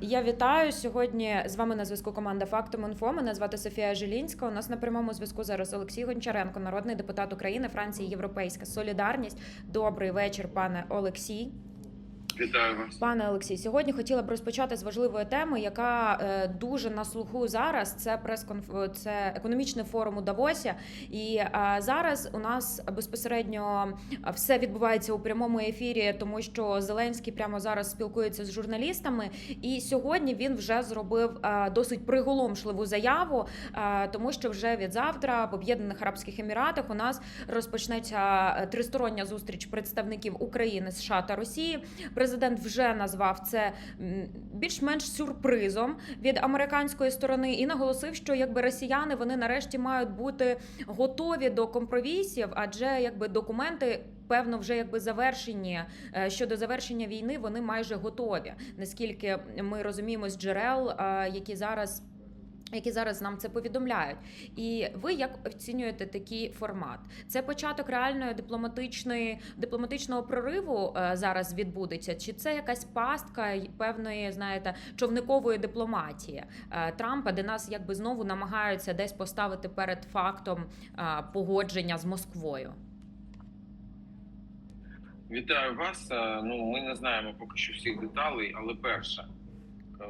Я вітаю сьогодні. З вами на зв'язку команда Фактом Інфо. Мене звати Софія Жилінська. У нас на прямому зв'язку зараз Олексій Гончаренко, народний депутат України, Франції, Європейська Солідарність. Добрий вечір, пане Олексій. Вітаю вас. Пане Олексій, сьогодні хотіла б розпочати з важливої теми, яка е, дуже на слуху зараз. Це прес це економічний форум у Давосі. І зараз у нас безпосередньо все відбувається у прямому ефірі, тому що Зеленський прямо зараз спілкується з журналістами. І сьогодні він вже зробив е, досить приголомшливу заяву, е, тому що вже від завтра в Об'єднаних Арабських Еміратах у нас розпочнеться тристороння зустріч представників України, США та Росії. Президент вже назвав це більш-менш сюрпризом від американської сторони і наголосив, що якби росіяни вони нарешті мають бути готові до компромісів, адже якби документи. Певно, вже якби завершені е, щодо завершення війни, вони майже готові. Наскільки ми розуміємо з джерел, е, які зараз які зараз нам це повідомляють, і ви як оцінюєте такий формат? Це початок реальної дипломатичної дипломатичного прориву е, зараз відбудеться? Чи це якась пастка певної, знаєте, човникової дипломатії е, Трампа, де нас якби знову намагаються десь поставити перед фактом е, погодження з Москвою? Вітаю вас. Ну ми не знаємо поки що всіх деталей, але перше,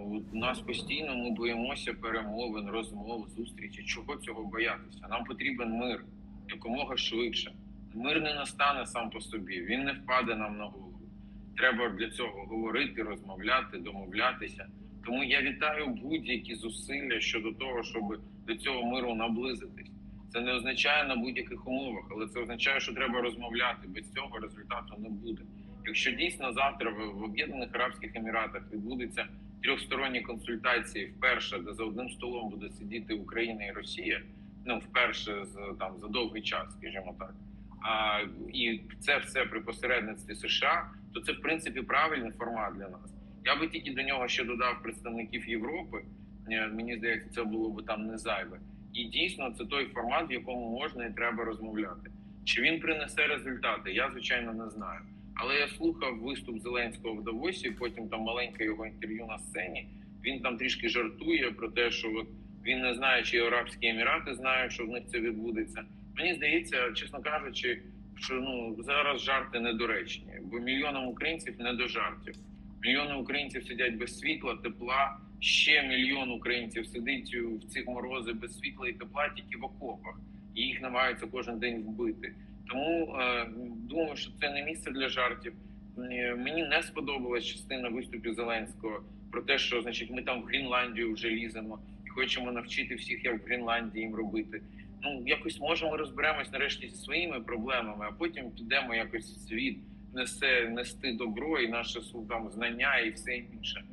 у нас постійно ми боїмося перемовин, розмов, зустрічі. Чого цього боятися? Нам потрібен мир якомога швидше. Мир не настане сам по собі, він не впаде нам на голову. Треба для цього говорити, розмовляти, домовлятися. Тому я вітаю будь-які зусилля щодо того, щоб до цього миру наблизитись. Це не означає на будь-яких умовах, але це означає, що треба розмовляти. Без цього результату не буде. Якщо дійсно завтра в, Об'єднаних Арабських Еміратах відбудуться трьохсторонні консультації, вперше, де за одним столом буде сидіти Україна і Росія, ну вперше з там за довгий час, скажімо так. А і це все при посередництві США, то це в принципі правильний формат для нас. Я би тільки до нього ще додав представників Європи. Е, Мені здається, це було б там не зайве. І дійсно це той формат, в якому можна і треба розмовляти. Чи він принесе результати? Я звичайно не знаю. Але я слухав виступ Зеленського в Давосі, потім там маленьке його інтерв'ю на сцені. Він там трішки жартує про те, що от він не знає, чи Арабські Емірати знають, що в них це відбудеться. Мені здається, чесно кажучи, що ну зараз жарти недоречні, бо мільйонам українців не до жартів. Мільйони українців сидять без світла, тепла. Ще мільйон українців сидить в цих морози без світла і тепла, тільки в окопах, і їх намагаються кожен день вбити. Тому е, думаю, що це не місце для жартів. Е, Мені не сподобалась частина виступів Зеленського про те, що значить ми там в Гренландію вже ліземо і хочемо навчити всіх, як в Гренландії їм робити. Ну якось можемо розберемось нарешті зі своїми проблемами, а потім підемо якось світ несе нести добро і наше там знання і все інше.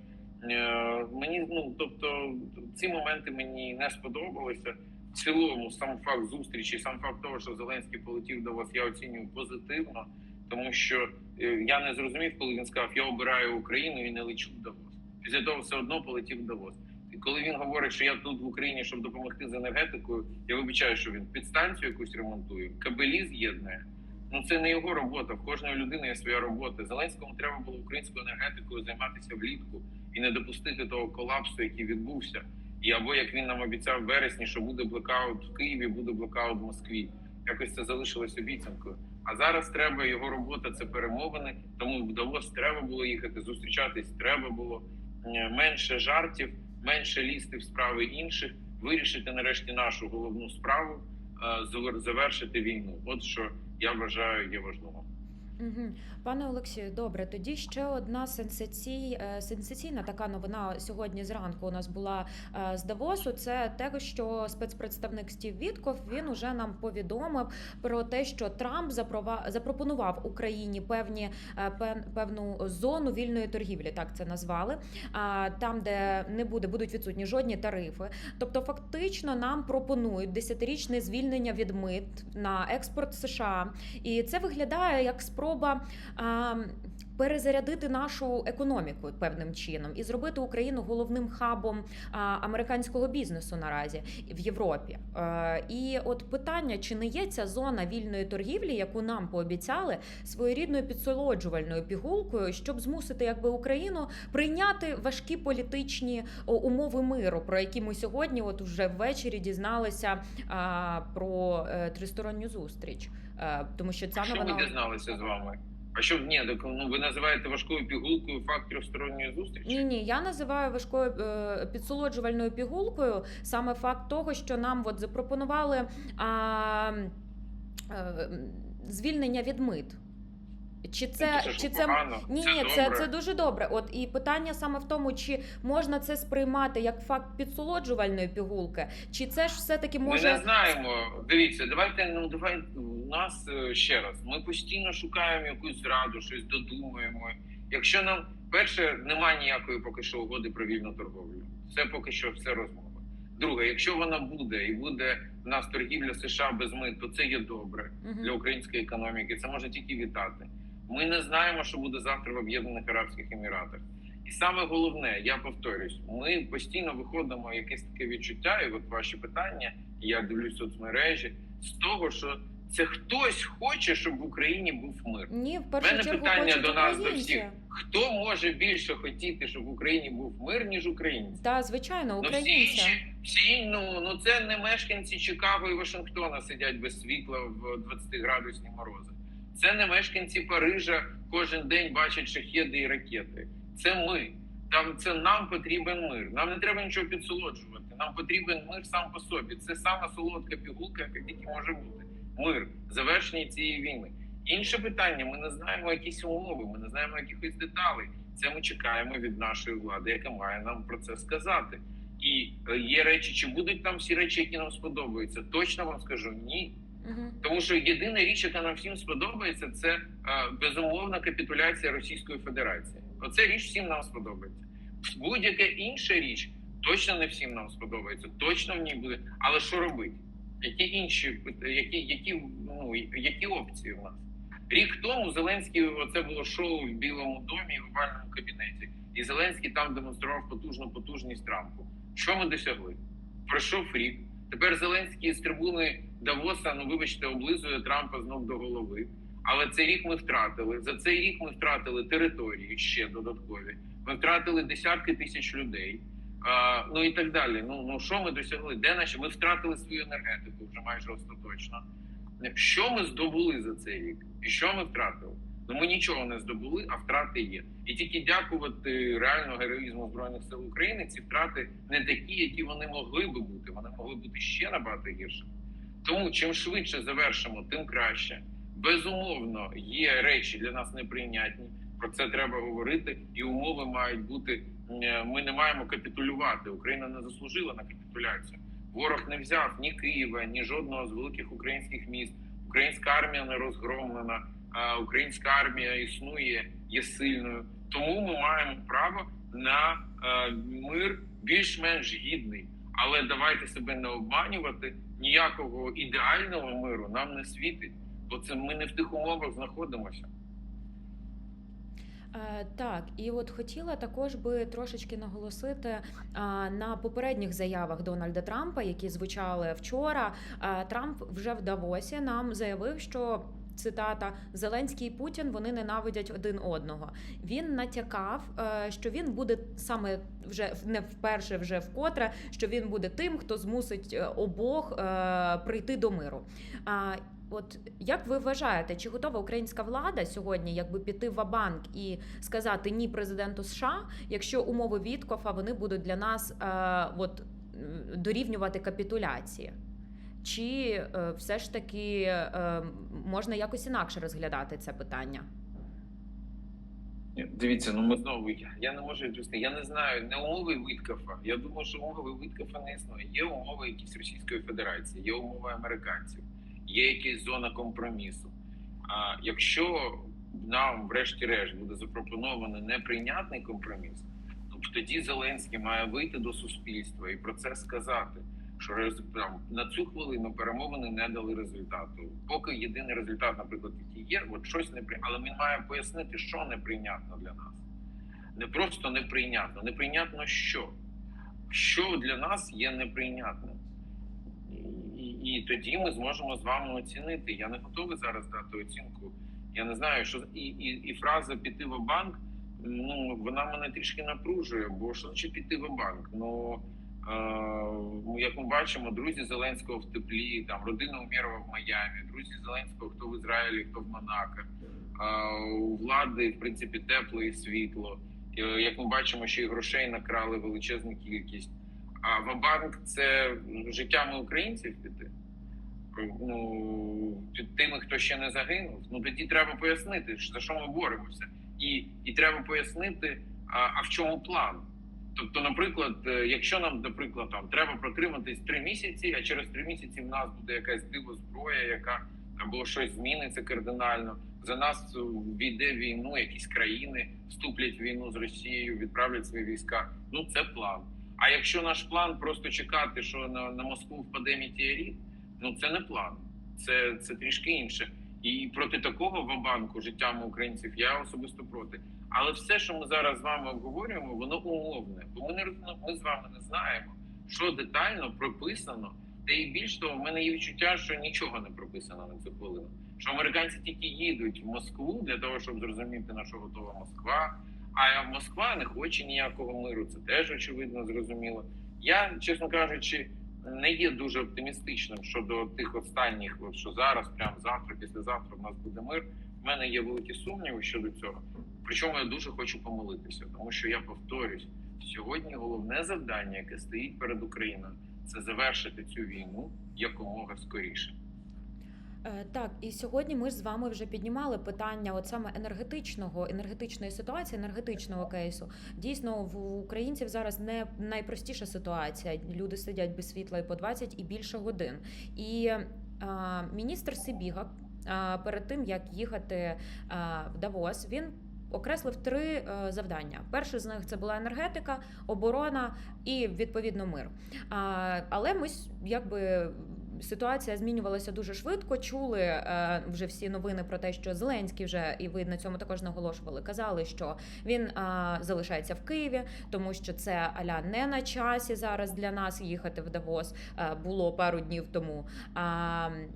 Е, Мені ну тобто ці моменти мені не сподобалися. Цілому, сам факт зустрічі, сам факт того, що Зеленський полетів до вас, я оцінюю позитивно, тому що е, я не зрозумів, коли він сказав, я обираю Україну і не лечу в Давос. Після того все одно полетів в Давос. І коли він говорить, що я тут в Україні, щоб допомогти з енергетикою, я вибачаю, що він підстанцію якусь ремонтує, кабелі з'єднує. Ну це не його робота. В кожної людини є своя робота. Зеленському треба було українською енергетикою займатися влітку і не допустити того колапсу, який відбувся. І або як він нам обіцяв в вересні, що буде блекаут в Києві, буде блекаут в Москві. Якось це залишилось обіцянкою. А зараз треба його робота це перемовини. Тому в треба було їхати, зустрічатись треба було Е, менше жартів, менше лізти в справи інших, вирішити нарешті нашу головну справу, е, завершити війну. От що я вважаю є важливим. Пане Олексію, добре. Тоді ще одна сенсацій, е, сенсаційна така новина сьогодні зранку у нас була е, з Давосу. Це те, що спецпредставник Стів Вітков він уже нам повідомив про те, що Трамп запрова- запропонував Україні певні е, певну зону вільної торгівлі, так це назвали. Там, де не буде, будуть відсутні жодні тарифи. Тобто, фактично, нам пропонують десятирічне звільнення від мит на експорт США, і це виглядає як спроба а, перезарядити нашу економіку певним чином і зробити Україну головним хабом а, американського бізнесу наразі в Європі. Е, І от питання, чи не є ця зона вільної торгівлі, яку нам пообіцяли, своєрідною підсолоджувальною пігулкою, щоб змусити якби Україну прийняти важкі політичні умови миру, про які ми сьогодні, от вже ввечері, дізналися а, про е, тристоронню зустріч. Е, тому що ця Що ми дізналися з вами? А що ні, так ну ви називаєте важкою пігулкою факт трьохсторонньої зустрічі? Ні, ні, я називаю важкою е, підсолоджувальною пігулкою саме факт того, що нам от запропонували а, е, звільнення від мит. Чи це, ж чи це погано, ні, це ні, це, добре. це дуже добре. От і питання саме в тому, чи можна це сприймати як факт підсолоджувальної пігулки, чи це ж все таки може Ми не знаємо. Дивіться, давайте ну давай у нас е, ще раз. Ми постійно шукаємо якусь зраду, щось додумуємо. Якщо нам перше немає ніякої поки що угоди про вільну торговлю, це поки що все розмова. Друге, якщо вона буде і буде в нас торгівля США без мит, то це є добре Мгм. для української економіки. Це може тільки вітати. Ми не знаємо, що буде завтра в Об'єднаних Арабських Еміратах. І саме головне, я повторюсь, ми постійно виходимо якесь таке відчуття, і от ваші питання, і я дивлюсь соцмережі, з того, що це хтось хоче, щоб в Україні був мир. ні, в першу мене чергу питання до нас до всіх: хто може більше хотіти, щоб в Україні був мир, ніж українці? Та звичайно, Ну, всі українці. інші, всі, ну, ну це не мешканці Чикаго і Вашингтона сидять без світла в 20 градусні морози. Це не мешканці Парижа кожен день бачать шахеди і ракети. Це ми. Там це нам потрібен мир. Нам не треба нічого підсолоджувати. Нам потрібен мир сам по собі. Це сама солодка пігулка, яка тільки може бути. Мир, завершення цієї війни. Інше питання: ми не знаємо якісь умови, ми не знаємо якихось деталей. Це ми чекаємо від нашої влади, яка має нам про це сказати. І е, є речі, чи будуть там всі речі, які нам сподобаються. Точно вам скажу ні. Тому що єдина річ, яка нам всім сподобається, це е, безумовна капітуляція Російської Федерації. Оце річ всім нам сподобається. Будь-яка інша річ точно не всім нам сподобається. Точно в ній буде. Але що робити? Які інші які, які, ну, які опції в нас? Рік тому Зеленський оце було шоу в Білому домі в овальному кабінеті, і Зеленський там демонстрував потужну потужність Трампу. Що ми досягли? Пройшов рік. Тепер Зеленський з трибуни Давоса, ну вибачте, облизує Трампа з ног до голови. Але цей рік ми втратили. За цей рік ми втратили території ще додаткові. Ми втратили десятки тисяч людей. А, ну і так далі. Ну ну що ми досягли? Де наші? Ми втратили свою енергетику вже майже остаточно. Що ми здобули за цей рік? І що ми втратили? Ну ми нічого не здобули, а втрати є. І тільки дякувати реально героїзму збройних сил України. Ці втрати не такі, які вони могли би бути. Вони могли бути ще набагато гірше. Тому чим швидше завершимо, тим краще. Безумовно, є речі для нас неприйнятні. Про це треба говорити, і умови мають бути. Ми не маємо капітулювати. Україна не заслужила на капітуляцію. Ворог не взяв ні Києва, ні жодного з великих українських міст. Українська армія не розгромлена. Українська армія існує, є сильною. Тому ми маємо право на е, мир більш-менш гідний. Але давайте себе не обманювати. Ніякого ідеального миру нам не світить, бо це ми не в тих умовах знаходимося. Е, Так, і от хотіла також би трошечки наголосити на попередніх заявах Дональда Трампа, які звучали вчора. Е, Трамп вже в Давосі нам заявив, що. Цитата Зеленський і Путін вони ненавидять один одного. Він натякав, е, що він буде саме вже не вперше, вже вкотре, що він буде тим, хто змусить е, обох е, прийти до миру. От як ви вважаєте, чи готова українська влада сьогодні якби піти в банк і сказати ні президенту США, якщо умови Віткофа вони будуть для нас е, от дорівнювати капітуляції? Чи е, все ж таки е, можна якось інакше розглядати це питання? Дивіться, ну ми знову я, не можу відповісти. Я не знаю не умови Виткафа. Я думаю, що умови Виткафа не існує. Є умови якісь Російської Федерації, є умови американців, є якась зона компромісу. А якщо нам, врешті-решт, буде запропонований неприйнятний компроміс, то тоді Зеленський має вийти до суспільства і про це сказати. Що там, на цю хвилину перемовини не дали результату. Поки єдиний результат, наприклад, який є, от щось не при... але він має пояснити, що неприйнятно для нас. Не просто неприйнятно, неприйнятно що? Що для нас є неприйнятним. І, і, тоді ми зможемо з вами оцінити. Я не готовий зараз дати оцінку. Я не знаю, що і, і, і фраза піти в банк. Ну вона мене трішки напружує, бо що значить піти в банк? Ну, як ми бачимо, друзі Зеленського в теплі, там родина Умєрова в Майамі, друзі Зеленського, хто в Ізраїлі, хто в Монако. Е, у влади, в принципі, тепло і світло. Е, Як ми бачимо, ще й грошей накрали величезну кількість. А Вабанк це життями українців піти. Ну під тими, хто ще не загинув. Ну тоді треба пояснити, за що ми боремося, і, і треба пояснити, а, а в чому план. Тобто, наприклад, е, якщо нам, наприклад, там треба протриматись три місяці, а через три місяці в нас буде якась диво зброя, яка або щось зміниться кардинально. За нас війде війну, якісь країни вступлять в війну з Росією, відправлять свої війська. Ну це план. А якщо наш план просто чекати, що на, на Москву впаде метеорит, ну це не план, це, це трішки інше. І проти такого вабанку життями українців я особисто проти. Але все, що ми зараз з вами обговорюємо, воно умовне, бо ми не ми з вами не знаємо, що детально прописано. Та і більш того, в мене є відчуття, що нічого не прописано на цю хвилину. Що американці тільки їдуть в Москву для того, щоб зрозуміти, на що готова Москва. А Москва не хоче ніякого миру. Це теж очевидно зрозуміло. Я, чесно кажучи, не є дуже оптимістичним щодо тих останніх, що зараз, прямо завтра, післязавтра в нас буде мир. У мене є великі сумніви щодо цього. Причому я дуже хочу помилитися, тому що я повторюсь, сьогодні головне завдання, яке стоїть перед Україною, це завершити цю війну якомога скоріше. Е, Так, і сьогодні ми з вами вже піднімали питання от саме енергетичного, енергетичної ситуації, енергетичного кейсу. Дійсно, в українців зараз не найпростіша ситуація. Люди сидять без світла і по 20 і більше годин. І а, міністр Сибіга а, перед тим як їхати а, в Давос, він. Окреслив три е, завдання. Перше з них це була енергетика, оборона і відповідно мир. А, але ми якби ситуація змінювалася дуже швидко. Чули е, вже всі новини про те, що Зеленський вже і ви на цьому також наголошували. Казали, що він е, залишається в Києві, тому що це аля не на часі зараз для нас їхати в Давос. е, було пару днів тому.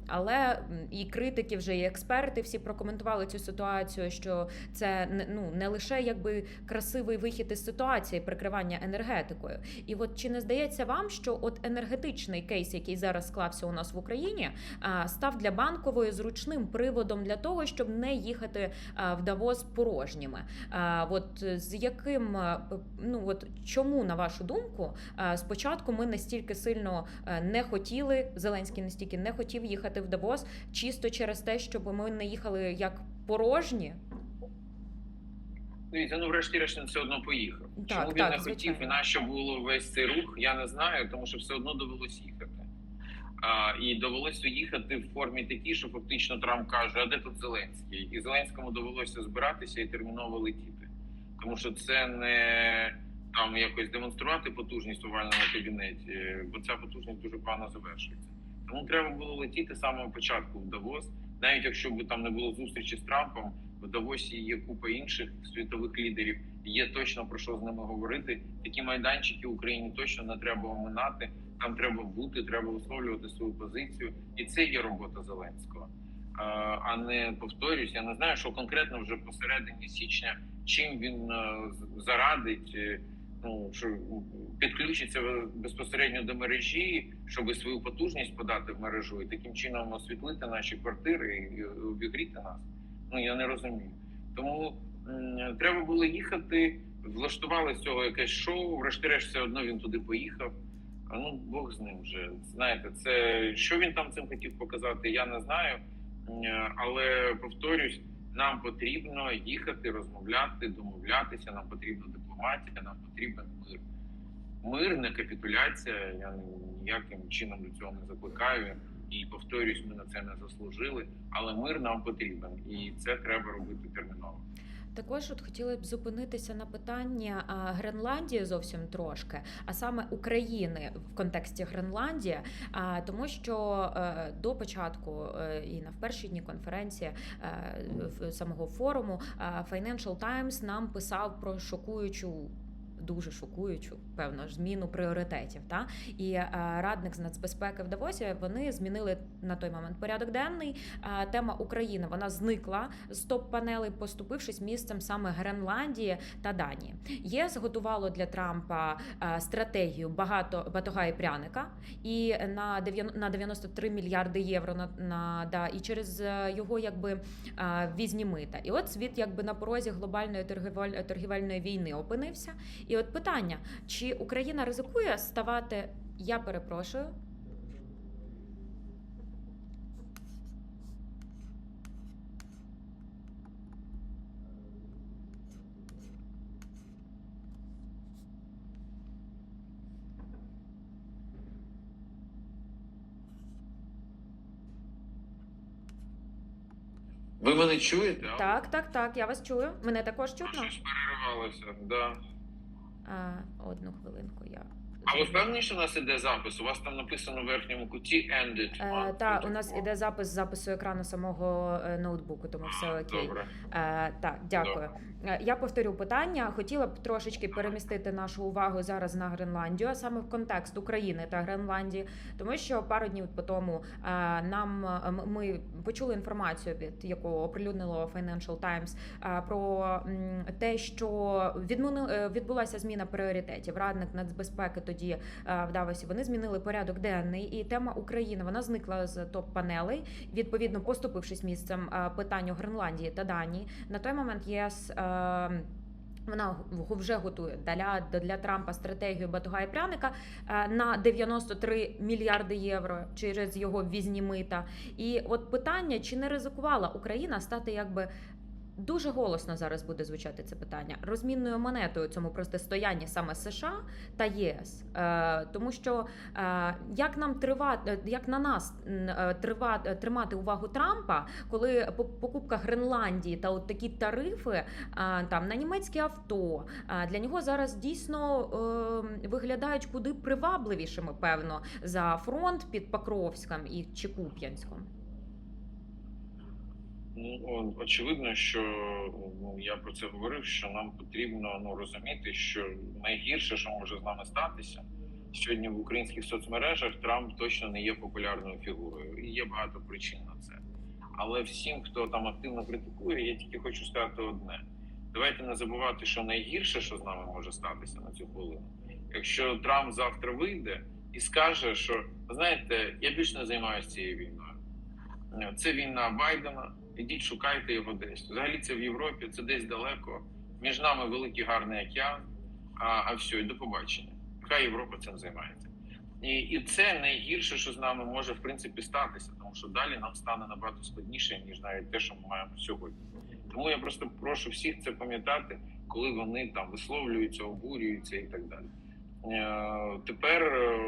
Але і критики, вже і експерти всі прокоментували цю ситуацію, що це ну не лише якби красивий вихід із ситуації, прикривання енергетикою. І от чи не здається вам, що от енергетичний кейс, який зараз склався у нас в Україні, став для банкової зручним приводом для того, щоб не їхати в Давос порожніми? От з яким ну от чому на вашу думку спочатку ми настільки сильно не хотіли, Зеленський настільки не хотів їхати в Давос, чисто через те, щоб ми не їхали як порожні? Дивіться, ну врешті-решт він все одно поїхав. Так, Чому він так, не хотів і на що було весь цей рух, я не знаю, тому що все одно довелось їхати. А, і довелося їхати в формі такій, що фактично Трамп каже: а де тут Зеленський? І Зеленському довелося збиратися і терміново летіти. Тому що це не там якось демонструвати потужність у овальному кабінеті, бо ця потужність дуже погано завершується. Тому треба було летіти з самого початку в Давос, навіть якщо б там не було зустрічі з Трампом. В Давосі є купа інших світових лідерів. Є точно про що з ними говорити. Такі майданчики Україні точно не треба оминати. Там треба бути, треба висловлювати свою позицію, і це є робота Зеленського. А, не повторюсь, я не знаю, що конкретно вже посередині січня, чим він е, зарадить, е, ну що підключиться безпосередньо до мережі, щоб свою потужність подати в мережу і таким чином освітлити наші квартири і обігріти нас. Ну я не розумію. Тому треба було їхати, влаштували з цього якесь шоу. Врешті-решт, все одно він туди поїхав. А ну Бог з ним вже знаєте, це що він там цим хотів показати, я не знаю. Але повторюсь, нам потрібно їхати, розмовляти, домовлятися. Нам потрібна дипломатія, нам потрібен мир. Мир, не капітуляція. Я ніяким чином до цього не закликаю. І повторюсь, ми на це не заслужили. Але мир нам потрібен, і це треба робити терміново. Також от хотіли б зупинитися на питання Гренландії зовсім трошки, а саме України в контексті Гренландії, тому що е, до початку е, і на перші дні конференції е, самого форуму Financial Times нам писав про шокуючу. Дуже шокуючу, певно зміну пріоритетів. Та і е, радник з нацбезпеки в Давосі вони змінили на той момент порядок денний. Е, тема України вона зникла з топ-панелей, поступившись місцем саме Гренландії та Данії. ЄС готувало для Трампа е, стратегію багато батога і пряника, і на 90 на 93 мільярди євро на, на да, і через його якби візні мита. І от світ якби на порозі глобальної торгівель, торгівельної війни опинився. І от питання: чи Україна ризикує ставати? Я перепрошую. Ви мене чуєте? Так, так, так, я вас чую. Мене також чутно. Щось переривалося, да. Одну хвилинку. Я А ви впевнені, що у нас іде запис? У вас там написано в верхньому куті ended. Е, та у нас іде запис запису екрану самого е, ноутбуку, тому все окей. Добре. Е, так, дякую. Е, Я повторю питання. Хотіла б трошечки перемістити нашу увагу зараз на Гренландію, а саме в контекст України та Гренландії, тому що пару днів по тому е, нам е, м- ми почули інформацію, від яку оприлюднило Financial Times, е, про м, те, що відміни- е, відбулася зміна пріоритетів. Радник нацбезпеки тоді е, в вони змінили порядок денний, і тема України вона зникла з топ панелей. Відповідно, поступившись місцем е, питанню Гренландії та Данії. На той момент ЄС. е, Вона вже готує для, для Трампа стратегію батуга і пряника на 93 мільярди євро через його ввізні мита. І от питання, чи не ризикувала Україна стати якби дуже голосно зараз буде звучати це питання розмінною монетою цьому протистоянні саме США та ЄС, е, тому що е, як нам тривати, як на нас е, тривати тримати увагу Трампа, коли по- покупка Гренландії та от такі тарифи е, там на німецькі авто е, для нього зараз дійсно е, виглядають куди привабливішими, певно, за фронт під Покровськом і чи Куп'янськом. Ну, очевидно, що ну, я про це говорив, що нам потрібно ну, розуміти, що найгірше, що може з нами статися, сьогодні в українських соцмережах Трамп точно не є популярною фігурою. І є багато причин на це. Але всім, хто там активно критикує, я тільки хочу сказати одне: давайте не забувати, що найгірше, що з нами може статися на цю хвилину, якщо Трамп завтра вийде і скаже, що знаєте, я більше не займаюся цією війною. Це війна Байдена. Ідіть, шукайте його десь. Взагалі це в Європі, це десь далеко. Між нами великий гарний океан. А, а все, і до побачення. Хай Європа цим займається. І, і це найгірше, що з нами може в принципі статися, тому що далі нам стане набагато складніше, ніж навіть те, що ми маємо сьогодні. Тому я просто прошу всіх це пам'ятати, коли вони там висловлюються, обурюються і так далі. Е, тепер е,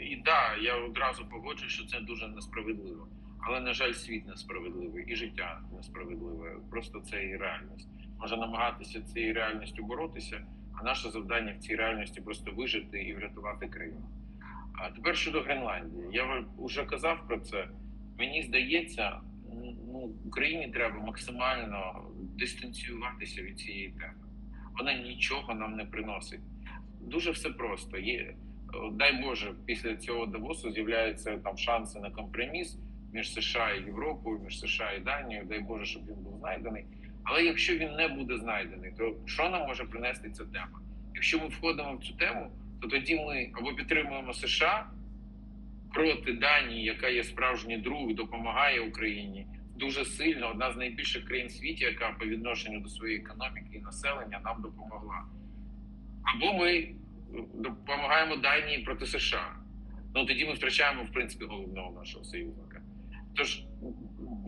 і да, я одразу погоджую, що це дуже несправедливо. Але на жаль, світ несправедливий і життя несправедливе. Просто це і реальність. Може намагатися цією реальністю боротися, а наше завдання в цій реальності просто вижити і врятувати країну. А тепер щодо Гренландії, я вже казав про це. Мені здається, ну Україні треба максимально дистанціюватися від цієї теми. Вона нічого нам не приносить. Дуже все просто. Є дай Боже, після цього Давосу з'являються там шанси на компроміс між США і Європою, між США і Данією. Дай Боже, щоб він був знайдений. Але якщо він не буде знайдений, то що нам може принести ця тема? Якщо ми входимо в цю тему, то тоді ми або підтримуємо США проти Данії, яка є справжній друг, допомагає Україні дуже сильно. Одна з найбільших країн в світі, яка по відношенню до своєї економіки і населення нам допомогла. Або ми допомагаємо Данії проти США. Ну тоді ми втрачаємо в принципі головного нашого союзника. Тож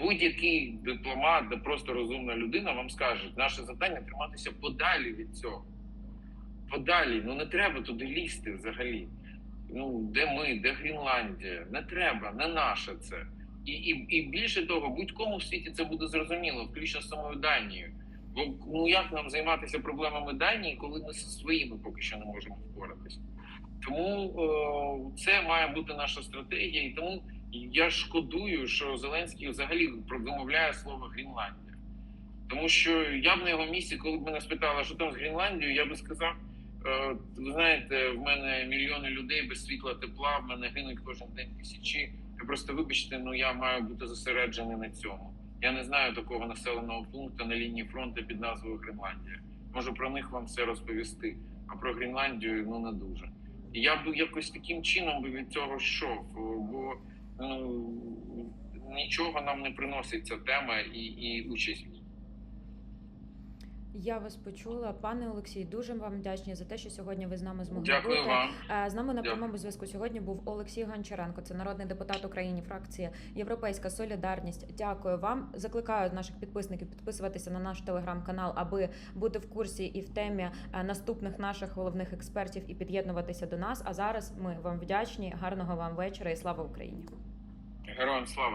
будь-який дипломат, де просто розумна людина, вам скаже, наше завдання триматися подалі від цього. Подалі, ну не треба туди лізти взагалі. Ну, де ми, де Гренландія? Не треба, не наше це. І і, і більше того, будь-кому в світі це буде зрозуміло, включно з самою Данією. Бо ну як нам займатися проблемами Данії, коли ми зі своїми поки що не можемо впоратися? Тому е, це має бути наша стратегія, і тому я шкодую, що Зеленський взагалі вимовляє слово Грінландія. Тому що я б на його місці, коли б мене спитали, що там з Грінландією, я би сказав: е, ви знаєте, в мене мільйони людей без світла, тепла, в мене гинуть кожен день тисячі. Ви просто вибачте, ну я маю бути зосереджений на цьому. Я не знаю такого населеного пункту на лінії фронту під назвою Гренландія. Можу про них вам все розповісти, а про Гренландію ну не дуже. Я б якось таким чином би від цього йшов, бо нічого нам не приносить ця тема і, і участь. Я вас почула, пане Олексій. Дуже вам вдячні за те, що сьогодні ви з нами змогли Дякую бути. вам. Е, З нами на Дякую. прямому зв'язку сьогодні був Олексій Гончаренко, це народний депутат України, фракція Європейська Солідарність. Дякую вам. Закликаю наших підписників підписуватися на наш телеграм-канал, аби бути в курсі і в темі е, наступних наших головних експертів і під'єднуватися до нас. А зараз ми вам вдячні. Гарного вам вечора і слава Україні! Героям слава!